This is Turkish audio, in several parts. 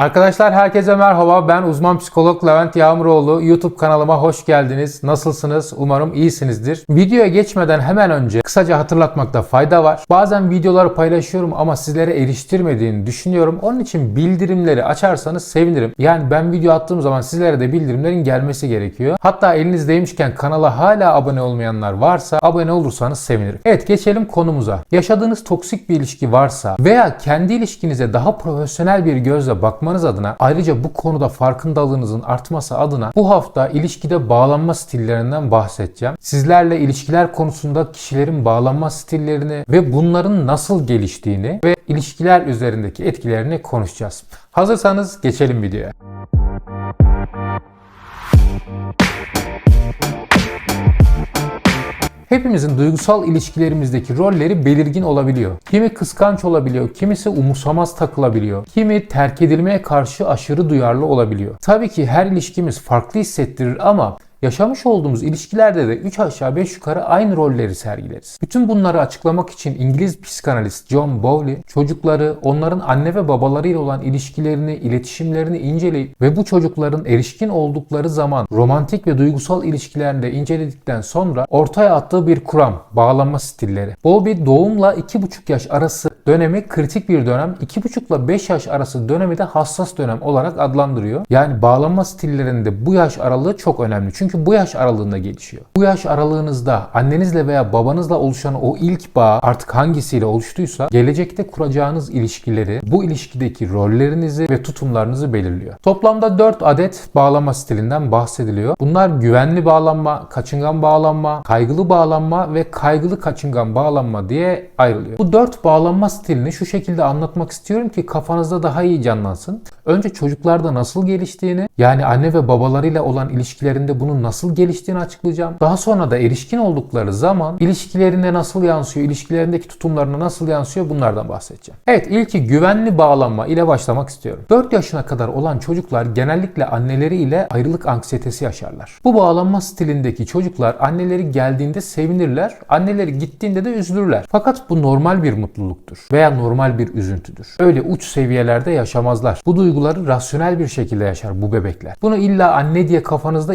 Arkadaşlar herkese merhaba. Ben uzman psikolog Levent Yağmuroğlu. YouTube kanalıma hoş geldiniz. Nasılsınız? Umarım iyisinizdir. Videoya geçmeden hemen önce kısaca hatırlatmakta fayda var. Bazen videoları paylaşıyorum ama sizlere eriştirmediğini düşünüyorum. Onun için bildirimleri açarsanız sevinirim. Yani ben video attığım zaman sizlere de bildirimlerin gelmesi gerekiyor. Hatta elinizdeymişken kanala hala abone olmayanlar varsa abone olursanız sevinirim. Evet geçelim konumuza. Yaşadığınız toksik bir ilişki varsa veya kendi ilişkinize daha profesyonel bir gözle bakmanız adına ayrıca bu konuda farkındalığınızın artması adına bu hafta ilişkide bağlanma stillerinden bahsedeceğim. Sizlerle ilişkiler konusunda kişilerin bağlanma stillerini ve bunların nasıl geliştiğini ve ilişkiler üzerindeki etkilerini konuşacağız. Hazırsanız geçelim videoya. Hepimizin duygusal ilişkilerimizdeki rolleri belirgin olabiliyor. Kimi kıskanç olabiliyor, kimisi umursamaz takılabiliyor, kimi terk edilmeye karşı aşırı duyarlı olabiliyor. Tabii ki her ilişkimiz farklı hissettirir ama Yaşamış olduğumuz ilişkilerde de 3 aşağı 5 yukarı aynı rolleri sergileriz. Bütün bunları açıklamak için İngiliz psikanalist John Bowley çocukları, onların anne ve babalarıyla olan ilişkilerini, iletişimlerini inceleyip ve bu çocukların erişkin oldukları zaman romantik ve duygusal ilişkilerinde inceledikten sonra ortaya attığı bir kuram, bağlanma stilleri. Bowley doğumla 2,5 yaş arası dönemi kritik bir dönem, 2,5 ile 5 yaş arası dönemi de hassas dönem olarak adlandırıyor. Yani bağlanma stillerinde bu yaş aralığı çok önemli. Çünkü bu yaş aralığında gelişiyor. Bu yaş aralığınızda annenizle veya babanızla oluşan o ilk bağ artık hangisiyle oluştuysa gelecekte kuracağınız ilişkileri, bu ilişkideki rollerinizi ve tutumlarınızı belirliyor. Toplamda 4 adet bağlanma stilinden bahsediliyor. Bunlar güvenli bağlanma, kaçıngan bağlanma, kaygılı bağlanma ve kaygılı kaçıngan bağlanma diye ayrılıyor. Bu 4 bağlanma stilini şu şekilde anlatmak istiyorum ki kafanızda daha iyi canlansın. Önce çocuklarda nasıl geliştiğini, yani anne ve babalarıyla olan ilişkilerinde bunun nasıl geliştiğini açıklayacağım. Daha sonra da erişkin oldukları zaman ilişkilerine nasıl yansıyor, ilişkilerindeki tutumlarına nasıl yansıyor bunlardan bahsedeceğim. Evet ilki güvenli bağlanma ile başlamak istiyorum. 4 yaşına kadar olan çocuklar genellikle anneleriyle ayrılık anksiyetesi yaşarlar. Bu bağlanma stilindeki çocuklar anneleri geldiğinde sevinirler, anneleri gittiğinde de üzülürler. Fakat bu normal bir mutluluktur veya normal bir üzüntüdür. Öyle uç seviyelerde yaşamazlar. Bu duyguları rasyonel bir şekilde yaşar bu bebekler. Bunu illa anne diye kafanızda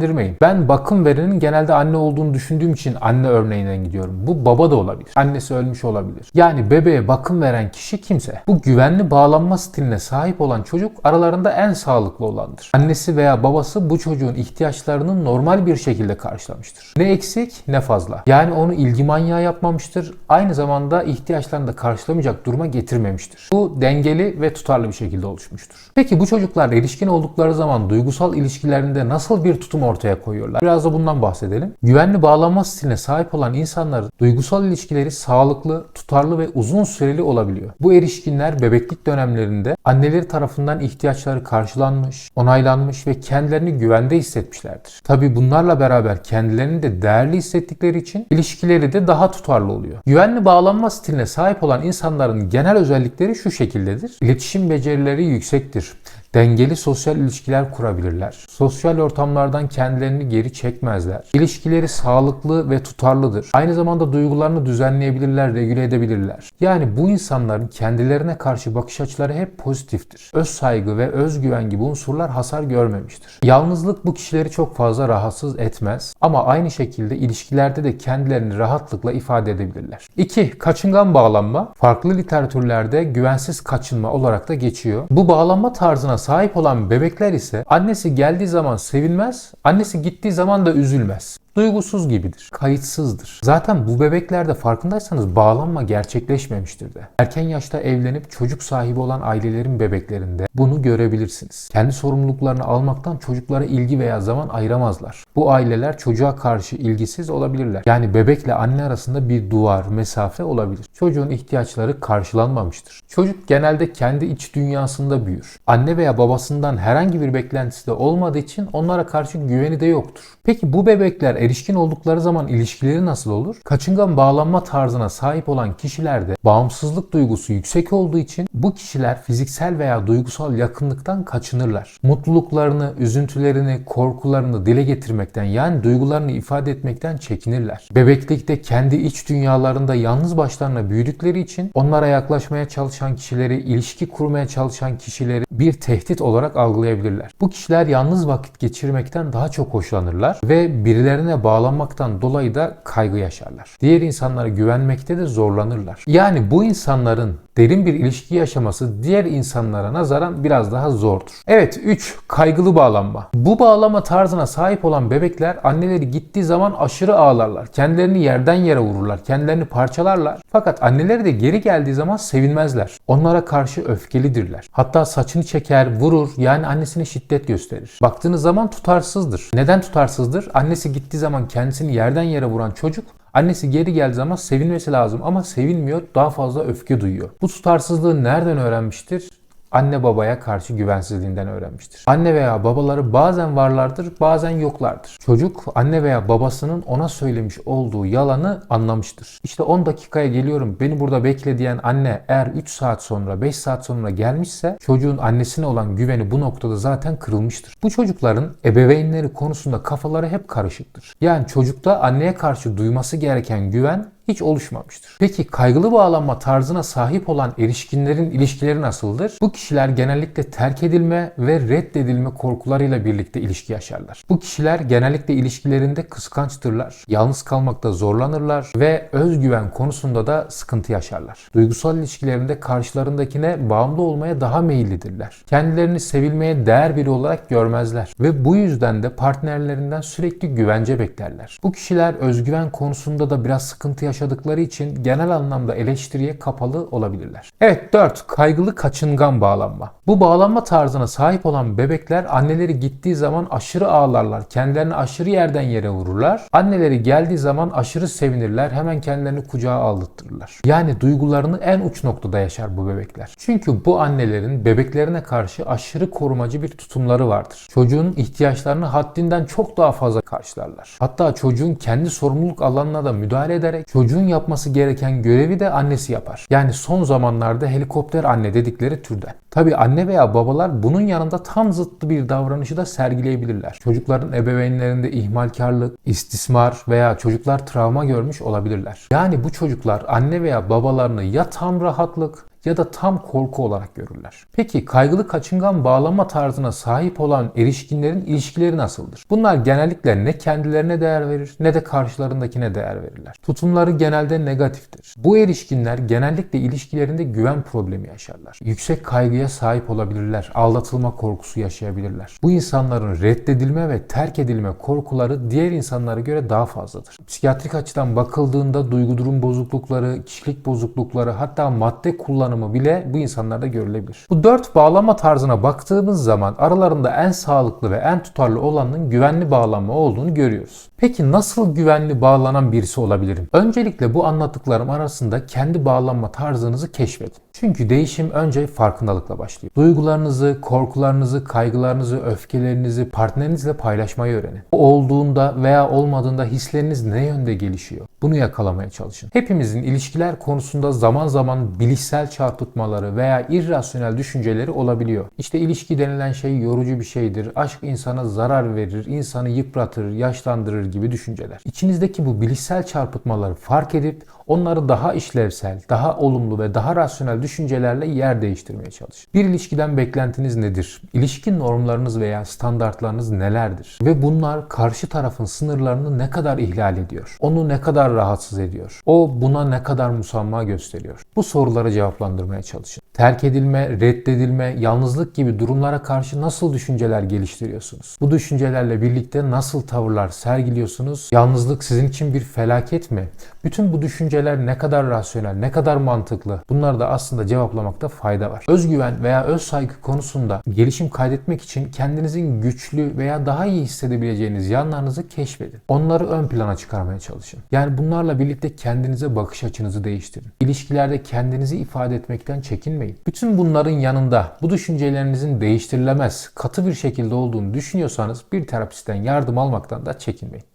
ilişkilendirmeyin. Ben bakım verenin genelde anne olduğunu düşündüğüm için anne örneğinden gidiyorum. Bu baba da olabilir. Annesi ölmüş olabilir. Yani bebeğe bakım veren kişi kimse. Bu güvenli bağlanma stiline sahip olan çocuk aralarında en sağlıklı olandır. Annesi veya babası bu çocuğun ihtiyaçlarını normal bir şekilde karşılamıştır. Ne eksik ne fazla. Yani onu ilgi manyağı yapmamıştır. Aynı zamanda ihtiyaçlarını da karşılamayacak duruma getirmemiştir. Bu dengeli ve tutarlı bir şekilde oluşmuştur. Peki bu çocuklarla ilişkin oldukları zaman duygusal ilişkilerinde nasıl bir tutum ortaya koyuyorlar? Biraz da bundan bahsedelim. Güvenli bağlanma stiline sahip olan insanların duygusal ilişkileri sağlıklı, tutarlı ve uzun süreli olabiliyor. Bu erişkinler bebeklik dönemlerinde anneleri tarafından ihtiyaçları karşılanmış, onaylanmış ve kendilerini güvende hissetmişlerdir. Tabi bunlarla beraber kendilerini de değerli hissettikleri için ilişkileri de daha tutarlı oluyor. Güvenli bağlanma stiline sahip olan insanların genel özellikleri şu şekildedir. İletişim becerileri yüksektir. Dengeli sosyal ilişkiler kurabilirler. Sosyal ortamlardan kendilerini geri çekmezler. İlişkileri sağlıklı ve tutarlıdır. Aynı zamanda duygularını düzenleyebilirler, regüle edebilirler. Yani bu insanların kendilerine karşı bakış açıları hep pozitiftir. Öz saygı ve özgüven gibi unsurlar hasar görmemiştir. Yalnızlık bu kişileri çok fazla rahatsız etmez ama aynı şekilde ilişkilerde de kendilerini rahatlıkla ifade edebilirler. 2. Kaçıngan bağlanma farklı literatürlerde güvensiz kaçınma olarak da geçiyor. Bu bağlanma tarzına sahip olan bebekler ise annesi geldiği zaman sevinmez, annesi gittiği zaman da üzülmez duygusuz gibidir, kayıtsızdır. Zaten bu bebeklerde farkındaysanız bağlanma gerçekleşmemiştir de. Erken yaşta evlenip çocuk sahibi olan ailelerin bebeklerinde bunu görebilirsiniz. Kendi sorumluluklarını almaktan çocuklara ilgi veya zaman ayıramazlar. Bu aileler çocuğa karşı ilgisiz olabilirler. Yani bebekle anne arasında bir duvar, mesafe olabilir. Çocuğun ihtiyaçları karşılanmamıştır. Çocuk genelde kendi iç dünyasında büyür. Anne veya babasından herhangi bir beklentisi de olmadığı için onlara karşı güveni de yoktur. Peki bu bebekler erişkin oldukları zaman ilişkileri nasıl olur? Kaçıngan bağlanma tarzına sahip olan kişilerde bağımsızlık duygusu yüksek olduğu için bu kişiler fiziksel veya duygusal yakınlıktan kaçınırlar. Mutluluklarını, üzüntülerini, korkularını dile getirmekten yani duygularını ifade etmekten çekinirler. Bebeklikte kendi iç dünyalarında yalnız başlarına büyüdükleri için onlara yaklaşmaya çalışan kişileri, ilişki kurmaya çalışan kişileri bir tehdit olarak algılayabilirler. Bu kişiler yalnız vakit geçirmekten daha çok hoşlanırlar ve birilerine bağlanmaktan dolayı da kaygı yaşarlar. Diğer insanlara güvenmekte de zorlanırlar. Yani bu insanların derin bir ilişki yaşaması diğer insanlara nazaran biraz daha zordur. Evet 3. Kaygılı bağlanma. Bu bağlama tarzına sahip olan bebekler anneleri gittiği zaman aşırı ağlarlar. Kendilerini yerden yere vururlar. Kendilerini parçalarlar. Fakat anneleri de geri geldiği zaman sevinmezler. Onlara karşı öfkelidirler. Hatta saçını çeker, vurur yani annesine şiddet gösterir. Baktığınız zaman tutarsızdır. Neden tutarsızdır? Annesi gittiği zaman kendisini yerden yere vuran çocuk Annesi geri geldiği zaman sevinmesi lazım ama sevinmiyor, daha fazla öfke duyuyor. Bu tutarsızlığı nereden öğrenmiştir? Anne babaya karşı güvensizliğinden öğrenmiştir. Anne veya babaları bazen varlardır, bazen yoklardır. Çocuk anne veya babasının ona söylemiş olduğu yalanı anlamıştır. İşte 10 dakikaya geliyorum beni burada bekle diyen anne eğer 3 saat sonra 5 saat sonra gelmişse çocuğun annesine olan güveni bu noktada zaten kırılmıştır. Bu çocukların ebeveynleri konusunda kafaları hep karışıktır. Yani çocukta anneye karşı duyması gereken güven hiç oluşmamıştır. Peki kaygılı bağlanma tarzına sahip olan erişkinlerin ilişkileri nasıldır? Bu kişiler genellikle terk edilme ve reddedilme korkularıyla birlikte ilişki yaşarlar. Bu kişiler genellikle ilişkilerinde kıskançtırlar, yalnız kalmakta zorlanırlar ve özgüven konusunda da sıkıntı yaşarlar. Duygusal ilişkilerinde karşılarındakine bağımlı olmaya daha meyillidirler. Kendilerini sevilmeye değer biri olarak görmezler ve bu yüzden de partnerlerinden sürekli güvence beklerler. Bu kişiler özgüven konusunda da biraz sıkıntı yaşadıkları için genel anlamda eleştiriye kapalı olabilirler. Evet 4. Kaygılı kaçıngan bağlanma. Bu bağlanma tarzına sahip olan bebekler anneleri gittiği zaman aşırı ağlarlar. Kendilerini aşırı yerden yere vururlar. Anneleri geldiği zaman aşırı sevinirler. Hemen kendilerini kucağa aldırtırlar. Yani duygularını en uç noktada yaşar bu bebekler. Çünkü bu annelerin bebeklerine karşı aşırı korumacı bir tutumları vardır. Çocuğun ihtiyaçlarını haddinden çok daha fazla karşılarlar. Hatta çocuğun kendi sorumluluk alanına da müdahale ederek çocuğun yapması gereken görevi de annesi yapar. Yani son zamanlarda helikopter anne dedikleri türden. Tabi anne veya babalar bunun yanında tam zıttı bir davranışı da sergileyebilirler. Çocukların ebeveynlerinde ihmalkarlık, istismar veya çocuklar travma görmüş olabilirler. Yani bu çocuklar anne veya babalarını ya tam rahatlık ya da tam korku olarak görürler. Peki kaygılı kaçıngan bağlama tarzına sahip olan erişkinlerin ilişkileri nasıldır? Bunlar genellikle ne kendilerine değer verir ne de karşılarındakine değer verirler. Tutumları genelde negatiftir. Bu erişkinler genellikle ilişkilerinde güven problemi yaşarlar. Yüksek kaygıya sahip olabilirler. Aldatılma korkusu yaşayabilirler. Bu insanların reddedilme ve terk edilme korkuları diğer insanlara göre daha fazladır. Psikiyatrik açıdan bakıldığında duygu durum bozuklukları, kişilik bozuklukları hatta madde kullanımı kullanımı bile bu insanlarda görülebilir. Bu dört bağlama tarzına baktığımız zaman aralarında en sağlıklı ve en tutarlı olanın güvenli bağlanma olduğunu görüyoruz. Peki nasıl güvenli bağlanan birisi olabilirim? Öncelikle bu anlattıklarım arasında kendi bağlanma tarzınızı keşfedin. Çünkü değişim önce farkındalıkla başlıyor. Duygularınızı, korkularınızı, kaygılarınızı, öfkelerinizi partnerinizle paylaşmayı öğrenin. O olduğunda veya olmadığında hisleriniz ne yönde gelişiyor? Bunu yakalamaya çalışın. Hepimizin ilişkiler konusunda zaman zaman bilişsel çarpıtmaları veya irrasyonel düşünceleri olabiliyor. İşte ilişki denilen şey yorucu bir şeydir. Aşk insana zarar verir, insanı yıpratır, yaşlandırır gibi düşünceler. İçinizdeki bu bilişsel çarpıtmaları fark edip onları daha işlevsel, daha olumlu ve daha rasyonel düşüncelerle yer değiştirmeye çalışın. Bir ilişkiden beklentiniz nedir? İlişki normlarınız veya standartlarınız nelerdir? Ve bunlar karşı tarafın sınırlarını ne kadar ihlal ediyor? Onu ne kadar rahatsız ediyor? O buna ne kadar musamma gösteriyor? Bu soruları cevaplandırmaya çalışın. Terk edilme, reddedilme, yalnızlık gibi durumlara karşı nasıl düşünceler geliştiriyorsunuz? Bu düşüncelerle birlikte nasıl tavırlar sergiliyorsunuz? Yalnızlık sizin için bir felaket mi? Bütün bu düşünceler ne kadar rasyonel, ne kadar mantıklı? Bunları da aslında cevaplamakta fayda var. Özgüven veya öz saygı konusunda gelişim kaydetmek için kendinizin güçlü veya daha iyi hissedebileceğiniz yanlarınızı keşfedin. Onları ön plana çıkarmaya çalışın. Yani bunlarla birlikte kendinize bakış açınızı değiştirin. İlişkilerde kendinizi ifade etmekten çekinmeyin. Bütün bunların yanında bu düşüncelerinizin değiştirilemez, katı bir şekilde olduğunu düşünüyorsanız bir terapistten yardım almaktan da çekinmeyin.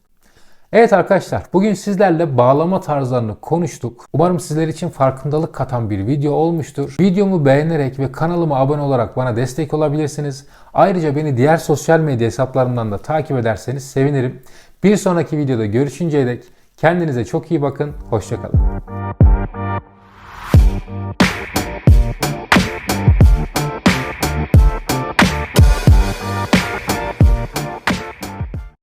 Evet arkadaşlar bugün sizlerle bağlama tarzlarını konuştuk. Umarım sizler için farkındalık katan bir video olmuştur. Videomu beğenerek ve kanalıma abone olarak bana destek olabilirsiniz. Ayrıca beni diğer sosyal medya hesaplarımdan da takip ederseniz sevinirim. Bir sonraki videoda görüşünceye dek kendinize çok iyi bakın. Hoşçakalın.